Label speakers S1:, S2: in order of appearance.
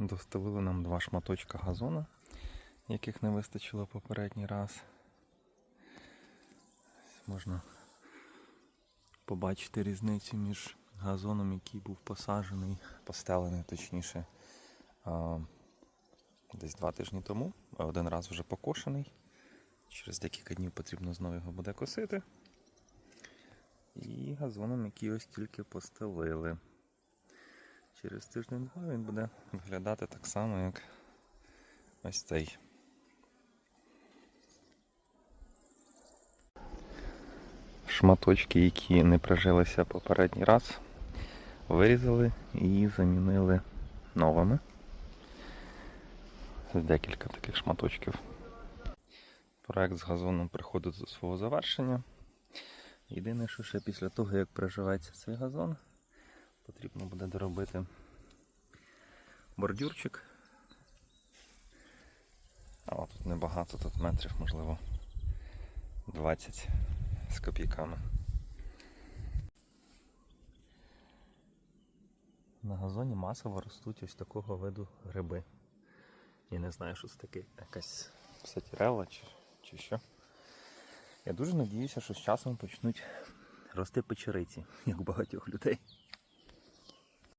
S1: Доставили нам два шматочка газону, яких не вистачило попередній раз. Можна побачити різницю між газоном, який був посаджений, постелений точніше, десь два тижні тому, один раз вже покошений. Через декілька днів потрібно знову його буде косити. І газоном, який ось тільки постелили. Через тиждень-два він буде виглядати так само, як ось цей. Шматочки, які не прижилися попередній раз, вирізали і замінили новими. Ось Декілька таких шматочків. Проект з газоном приходить до свого завершення. Єдине, що ще після того, як приживеться цей газон, потрібно буде доробити бордюрчик. Але тут небагато, тут метрів, можливо, 20 з копійками. На газоні масово ростуть ось такого виду гриби. Я не знаю, що це таке, якась сатірела чи, чи що. Я дуже надіюся, що з часом почнуть рости печериці, як у багатьох людей.